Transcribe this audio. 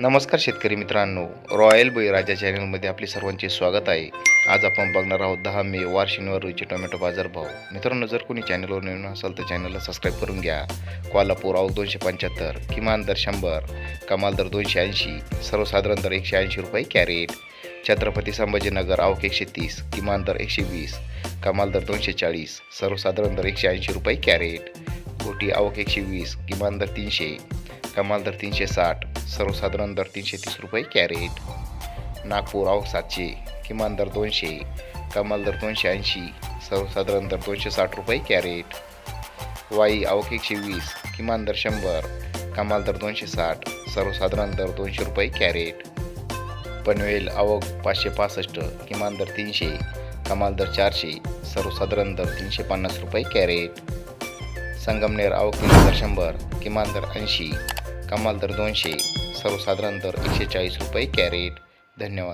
नमस्कार शेतकरी मित्रांनो. रॉयल बळीराजा चॅनलमध्ये आपले सर्वांचे स्वागत आहे. आज आपण बघणार आहोत दहा मे वार शनिवार रोजीचे टोमॅटो बाजारभाव. मित्रांनो जर कोणी चॅनलवर नवीन असाल तर चॅनलला सबस्क्राईब करून घ्या. कोल्हापूर आऊ दोनशे पंच्याहत्तर किमान दर शंभर कमाल दर दोनशे ऐंशी सर्वसाधारण दर एकशे ऐंशी रुपये कॅरेट. छत्रपती संभाजीनगर आवक एकशे तीस किमान दर एकशे वीस कमाल दर दोनशे चाळीस सर्वसाधारण दर एकशे ऐंशी रुपये कॅरेट. कोटी आवक एकशे वीस किमान दर तीनशे. कमाल दर तीनशे साठ सर्वसाधारण दर तीनशे तीस रुपये कॅरेट. नागपूर आवक सातशे किमान दर दोनशे कमाल दर दोनशे ऐंशी सर्वसाधारण दर दोनशे साठ रुपये कॅरेट. वाई आवक एकशे वीस किमान दर शंभर कमाल दर दोनशे साठ सर्वसाधारण दर दोनशे रुपये कॅरेट. पनवेल आवक पाचशे पासष्ट किमान दर तीनशे कमाल दर चारशे सर्वसाधारण दर तीनशे पन्नास रुपये कॅरेट. संगमनेर आवक किमान दर शंभर किमान दर ऐंशी कमाल दर दोनशे सर्वसाधारण दर एकशे चाळीस रुपये कॅरेट. धन्यवाद.